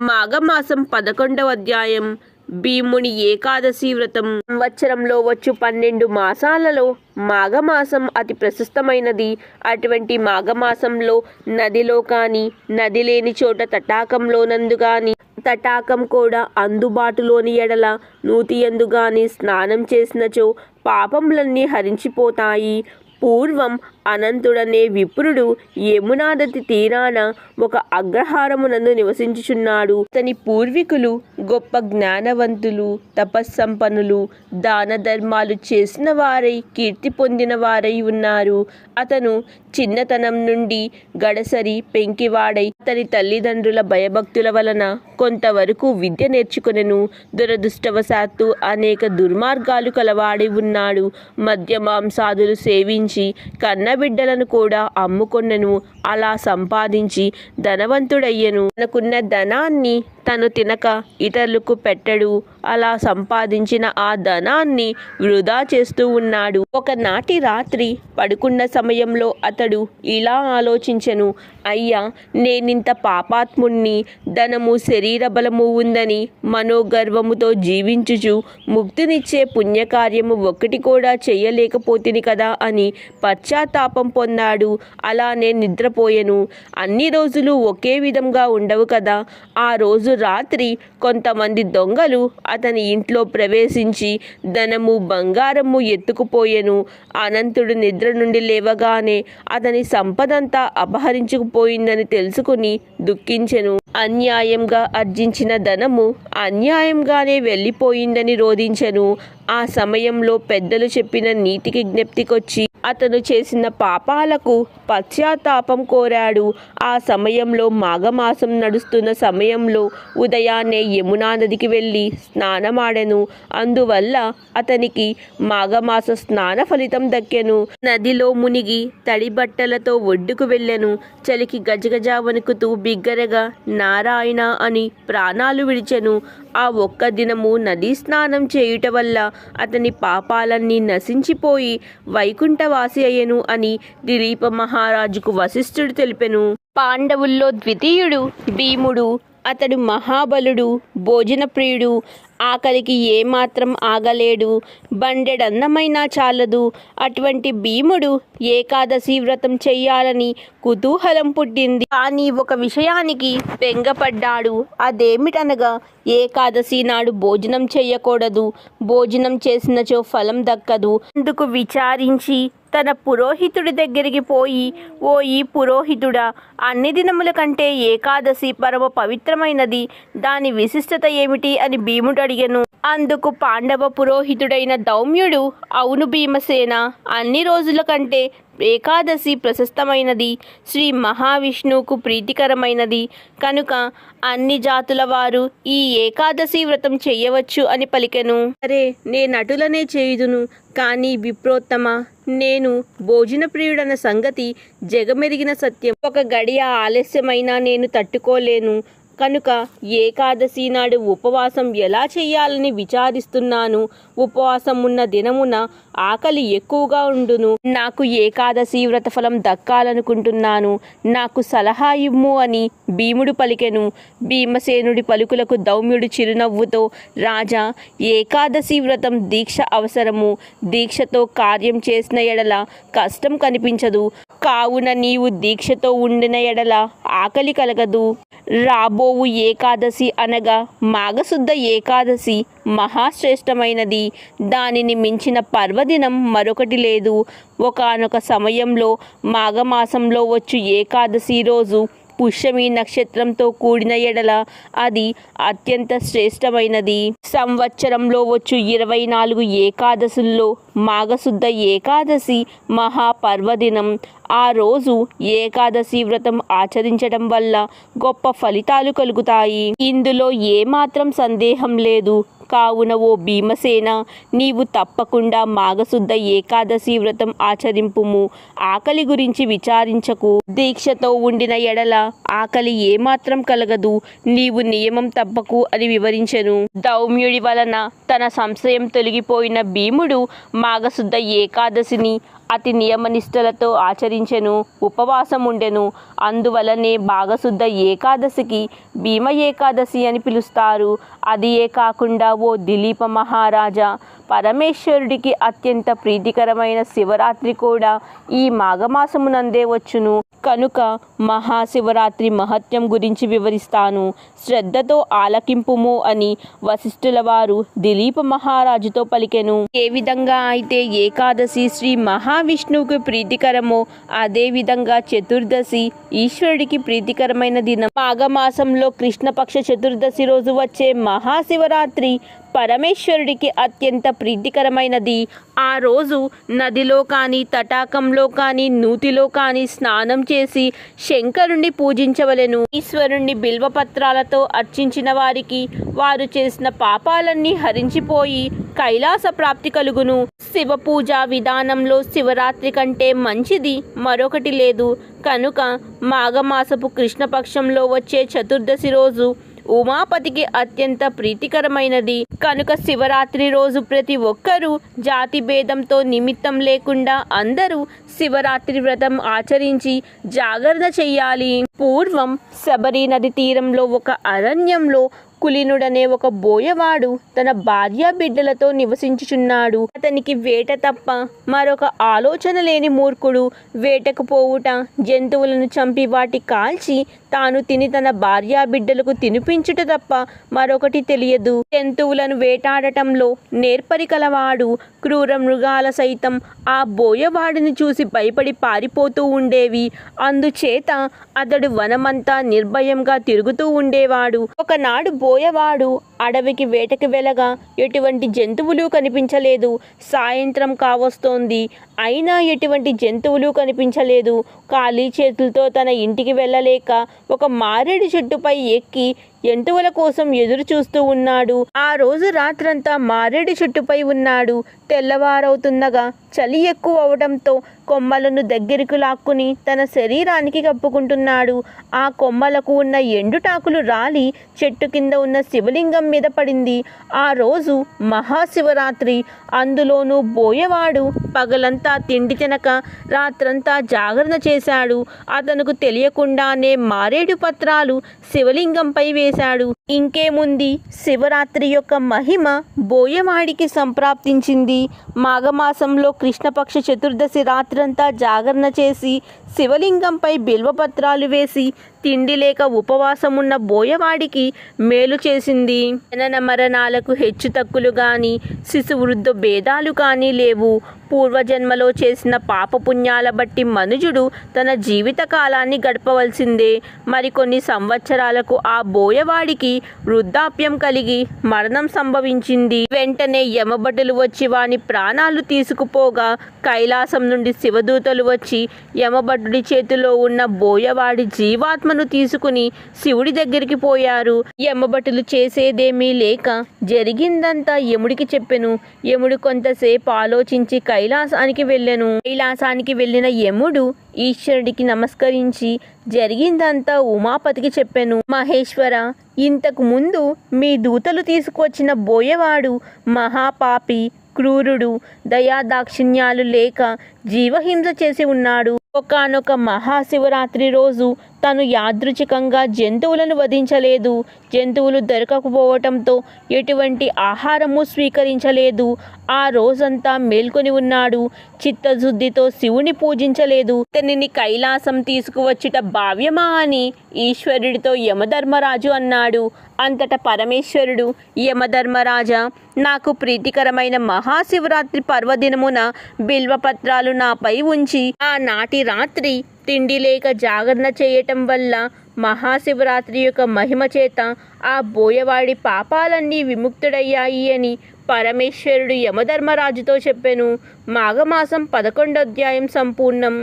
మాఘమాసం పదకొండవ అధ్యాయం. భీముని ఏకాదశి వ్రతం. సంవత్సరంలో వచ్చు పన్నెండు మాసాలలో మాఘమాసం అతి ప్రశస్తమైనది. అటువంటి మాఘమాసంలో నదిలో కానీ నది లేని చోట తటాకంలోనందు కానీ తటాకం కూడా అందుబాటులోని ఎడల నూతి కానీ స్నానం చేసినచో పాపములన్నీ హరించిపోతాయి. పూర్వం అనంతుడనే విప్రుడు యమునాదతి తీరాన ఒక అగ్రహారమునందు నివసించుచున్నాడు. అతని పూర్వీకులు గొప్ప జ్ఞానవంతులు తపస్సంపన్నులు దాన ధర్మాలు చేసిన వారై కీర్తి పొందిన వారై ఉన్నారు. అతను చిన్నతనం నుండి గడసరి పెంకివాడై అతని తల్లిదండ్రుల భయభక్తుల వలన కొంతవరకు విద్య నేర్చుకునెను. దురదృష్టవశాత్తు అనేక దుర్మార్గాలు కలవాడి ఉన్నాడు. మద్య మాంసాదులు సంపాదించి కన్నబిడ్డలను కూడా అమ్ముకొన్నను. అలా సంపాదించి ధనవంతుడయ్యను. తనకున్న ధనాన్ని తను తినక ఇతరులకు పెట్టడు. అలా సంపాదించిన ఆ ధనాన్ని వృధా చేస్తూ ఉన్నాడు. ఒకనాటి రాత్రి పడుకున్న సమయంలో అతడు ఇలా ఆలోచించెను. అయ్యా నేనింత పాపాత్ముణ్ణి ధనము శరీర బలము ఉందని మనోగర్వముతో జీవించుచు ముక్తినిచ్చే పుణ్యకార్యము ఒక్కటి కూడా చేయలేకపోతుంది కదా అని పశ్చాత్తాపం పొందాడు. అలానే నిద్రపోయెను. అన్ని రోజులు ఒకే విధంగా ఉండవు కదా. ఆ రోజు రాత్రి కొంతమంది దొంగలు అతని ఇంట్లో ప్రవేశించి ధనము బంగారము ఎత్తుకుపోయెను. అనంతుడు నిద్ర నుండి లేవగానే అతని సంపదంతా అపహరించుకుపోయిందని తెలుసుకుని దుఃఖించెను. అన్యాయంగా ఆర్జించిన ధనము అన్యాయంగానే వెళ్ళిపోయిందని రోధించెను. ఆ సమయంలో పెద్దలు చెప్పిన నీతికి జ్ఞప్తికొచ్చి అతను చేసిన పాపాలకు పశ్చాత్తాపం కోరాడు. ఆ సమయంలో మాఘమాసం నడుస్తున్న సమయంలో ఉదయాన్నే యమునా నదికి వెళ్ళి స్నానమాడెను. అందువల్ల అతనికి మాఘమాస స్నాన ఫలితం దక్కెను. నదిలో మునిగి తడి బట్టలతో ఒడ్డుకు వెళ్ళెను. చలికి గజగజ వణుకుతూ బిగ్గరగా నారాయణ అని ప్రాణాలు విడిచెను. ఆ ఒక్క దినము నదీ స్నానం చేయుట వల్ల అతని పాపాలన్నీ నశించిపోయి వాసి అయ్యెను అని దిలీప మహారాజుకు వశిష్ఠుడు తెలిపెను. పాండవుల్లో ద్వితీయుడు భీముడు అతడు మహాబలుడు భోజనప్రియుడు. ఆకలికి ఏమాత్రం ఆగలేడు బండెడన్నమైనా చాలదు. అటువంటి భీముడు ఏకాదశి వ్రతం చెయ్యాలని కుతూహలం పుట్టింది. కానీ ఒక విషయానికి పెంగపడ్డాడు అదేమిటనగా ఏకాదశి నాడు భోజనం చెయ్యకూడదు. భోజనం చేసినచో ఫలం దక్కదు. అందుకు విచారించి తన పురోహితుడి దగ్గరికి పోయి ఓ ఈ పురోహితుడా అన్ని దినముల కంటే ఏకాదశి పరమ పవిత్రమైనది దాని విశిష్టత ఏమిటి? అని భీముడు అడిగను. అందుకు పాండవ పురోహితుడైన దౌమ్యుడు అవును భీమసేన అన్ని రోజుల కంటే ఏకాదశి ప్రశస్తమైనది శ్రీ మహావిష్ణువుకు ప్రీతికరమైనది. కనుక అన్ని జాతుల వారు ఈ ఏకాదశి వ్రతం చెయ్యవచ్చు అని పలికెను. అరే నేను అటులనే చేయుదును కానీ విప్రోత్తమ నేను భోజన ప్రియుడన్న సంగతి జగమెరిగిన సత్యం. ఒక గడియ ఆలస్యమైనా నేను తట్టుకోలేను. కనుక ఏకాదశి నాడు ఉపవాసం ఎలా చేయాలని విచారిస్తున్నాను. ఉపవాసం ఉన్న దినమున ఆకలి ఎక్కువగా ఉండును. నాకు ఏకాదశి వ్రత ఫలం దక్కాలనుకుంటున్నాను. నాకు సలహా ఇమ్ము అని భీముడు పలికెను. భీమసేనుడి పలుకులకు దౌమ్యుడు చిరునవ్వుతో రాజా ఏకాదశి వ్రతం దీక్ష అవసరము. దీక్షతో కార్యం చేసిన ఎడల కష్టం కనిపించదు. కావున నీవు దీక్షతో ఉండిన ఎడల ఆకలి కలగదు. రాబోవు ఏకాదశి అనగా మాఘశుద్ధ ఏకాదశి మహాశ్రేష్టమైనది. దానిని మించిన పర్వదినం మరొకటి లేదు. ఒకానొక సమయంలో మాఘమాసంలో వచ్చు ఏకాదశి రోజు. పుష్యమి నక్షత్రంతో కూడిన ఎడల అది అత్యంత శ్రేష్టమైనది. సంవత్సరంలో వచ్చు ఇరవై నాలుగు ఏకాదశుల్లో మాఘశుద్ధ ఏకాదశి మహాపర్వదినం. ఆ రోజు ఏకాదశి వ్రతం ఆచరించడం వల్ల గొప్ప ఫలితాలు కలుగుతాయి. ఇందులో ఏమాత్రం సందేహం లేదు. కావున ఓ భీమసేన నీవు తప్పకుండా మాఘశుద్ధ ఏకాదశి వ్రతం ఆచరింపుము. ఆకలి గురించి విచారించకు. దీక్షతో ఉండిన ఎడల ఆకలి ఏమాత్రం కలగదు. నీవు నియమం తప్పకు అని వివరించెను. దౌమ్యుడి వలన తన సంశయం తొలగిపోయిన భీముడు మాఘశుద్ధ ఏకాదశిని అతి నియమనిష్టలతో ఆచరించెను ఉపవాసం ఉండెను. అందువలనే భాగశుద్ధ ఏకాదశికి భీమ ఏకాదశి అని పిలుస్తారు. అది ఏ కాకుండా ఓ దిలీప మహారాజా పరమేశ్వరుడికి అత్యంత ప్రీతికరమైన శివరాత్రి కూడా ఈ మాఘమాసమునందే వచ్చును. కనుక మహాశివరాత్రి మహత్యం గురించి వివరిస్తాను. శ్రద్ధతో ఆలకింపుము అని వశిష్ఠుల వారు దిలీప మహారాజుతో పలికెను. ఏ విధంగా అయితే ఏకాదశి శ్రీ మహా మహావిష్ణువుకు ప్రీతికరమో అదే విధంగా చతుర్దశి ఈశ్వరుడికి ప్రీతికరమైన దినం. మాఘమాసంలో కృష్ణపక్ష చతుర్దశి రోజు వచ్చే మహాశివరాత్రి పరమేశ్వరుడికి అత్యంత ప్రీతికరమైనది. ఆ రోజు నదిలో కానీ తటాకంలో కానీ నూతిలో కానీ స్నానం చేసి శంకరుణ్ణి పూజించవలెను. ఈశ్వరుణ్ణి బిల్వపత్రాలతో అర్చించిన వారికి వారు చేసిన పాపాలన్నీ హరించిపోయి కైలాస ప్రాప్తి కలుగును. శివ పూజ విధానంలో శివరాత్రి కంటే మంచిది మరొకటి లేదు. కనుక మాఘమాసపు కృష్ణపక్షంలో వచ్చే చతుర్దశి రోజు ఉమాపతికి అత్యంత ప్రీతికరమైనది. కనుక శివరాత్రి రోజు ప్రతి ఒక్కరూ జాతి భేదంతో నిమిత్తం లేకుండా అందరూ శివరాత్రి వ్రతం ఆచరించి జాగరణ చెయ్యాలి పూర్వం శబరి నది తీరంలో ఒక అరణ్యంలో కులినుడనే ఒక బోయవాడు తన భార్య బిడ్డలతో నివసించుచున్నాడు. అతనికి వేట తప్ప మరొక ఆలోచన లేని మూర్ఖుడు వేటకు పోవుట జంతువులను చంపి వాటి కాల్చి తాను తిని తన భార్య బిడ్డలకు తినిపించుట తప్ప మరొకటి తెలియదు. జంతువులను వేటాడటంలో నేర్పరి కలవాడు క్రూర మృగాల సైతం ఆ బోయవాడిని చూసి భయపడి పారిపోతూ ఉండేవి. అందుచేత అతడు వనమంతా నిర్భయంగా తిరుగుతూ ఉండేవాడు. ఒకనాడు పోయేవాడు. అడవికి వేటకి వెళ్ళగా ఎటువంటి జంతువులు కనిపించలేదు. సాయంత్రం కావస్తోంది. అయినా ఎటువంటి జంతువులు కనిపించలేదు. ఖాళీ చేతులతో తన ఇంటికి వెళ్ళలేక ఒక మారేడు చెట్టుపై ఎక్కి ఎంటువల కోసం ఎదురు చూస్తూ ఉన్నాడు. ఆ రోజు రాత్రంతా మారేడు చెట్టుపై ఉన్నాడు. తెల్లవారవుతుండగా చలి ఎక్కువ అవడంతో కొమ్మలను దగ్గరికి లాక్కుని తన శరీరానికి కప్పుకుంటున్నాడు. ఆ కొమ్మలకు ఉన్న ఎండుటాకులు రాలి చెట్టు కింద ఉన్న శివలింగం మీద పడింది. ఆ రోజు మహాశివరాత్రి. అందులోనూ బోయవాడు పగలంతా తిండి తినక రాత్రంతా జాగరణ చేశాడు. అతనుకు తెలియకుండానే మారేడు పత్రాలు శివలింగంపై చేశాడు. ఇంకేముంది? శివరాత్రి యొక్క మహిమ బోయవాడికి సంప్రాప్తించింది. మాఘమాసంలో కృష్ణపక్ష చతుర్దశి రాత్రంతా జాగరణ చేసి శివలింగంపై బిల్వపత్రాలు వేసి తిండి లేక ఉపవాసం ఉన్న బోయవాడికి మేలు చేసింది. జనన మరణాలకు హెచ్చు తక్కులు కానీ శిశు వృద్ధ భేదాలు కానీ లేవు. పూర్వజన్మలో చేసిన పాపపుణ్యాల బట్టి మనుజుడు తన జీవిత కాలాన్ని గడపవలసిందే. మరికొన్ని సంవత్సరాలకు ఆ బోయవాడికి వృద్ధాప్యం కలిగి మరణం సంభవించింది. వెంటనే యమభటులు వచ్చి వాని ప్రాణాలు తీసుకుపోగా కైలాసం నుండి శివదూతలు వచ్చి యమభటుడి చేతిలో ఉన్న బోయవాడి జీవాత్మ ఆత్మను తీసుకుని శివుడి దగ్గరికి పోయారు. యమభటులు చేసేదేమీ లేక జరిగిందంతా యముడికి చెప్పెను. యముడు కొంతసేపు ఆలోచించి కైలాసానికి వెళ్ళెను. కైలాసానికి వెళ్ళిన యముడు ఈశ్వరుడికి నమస్కరించి జరిగిందంతా ఉమాపతికి చెప్పెను. మహేశ్వర ఇంతకు ముందు మీ దూతలు తీసుకొచ్చిన బోయవాడు మహాపాపి క్రూరుడు దయాదాక్షిణ్యాలు లేక జీవహింస చేసి ఉన్నాడు. ఒకనొక మహాశివరాత్రి రోజు తను యాదృచ్ఛికంగా జంతువులను వధించలేదు. జంతువులు దొరకకపోవటంతో ఎటువంటి ఆహారము స్వీకరించలేదు. ఆ రోజంతా మేల్కొని ఉన్నాడు. చిత్తశుద్ధితో శివుని పూజించలేదు. తనని కైలాసం తీసుకువచ్చుట భావ్యమా అని ఈశ్వరుడితో యమధర్మరాజు అన్నాడు. అంతట పరమేశ్వరుడు యమధర్మరాజా నాకు ప్రీతికరమైన మహాశివరాత్రి పర్వదినమున బిల్వపత్రాలు నాపై ఉంచి ఆ నాటి రాత్రి తిండి లేక జాగరణ చేయటం వల్ల మహాశివరాత్రి యొక్క మహిమ చేత ఆ బోయవాడి పాపాలన్నీ విముక్తుడయ్యాయి అని పరమేశ్వరుడు యమధర్మరాజుతో చెప్పెను. మాఘమాసం పదకొండో అధ్యాయం సంపూర్ణం.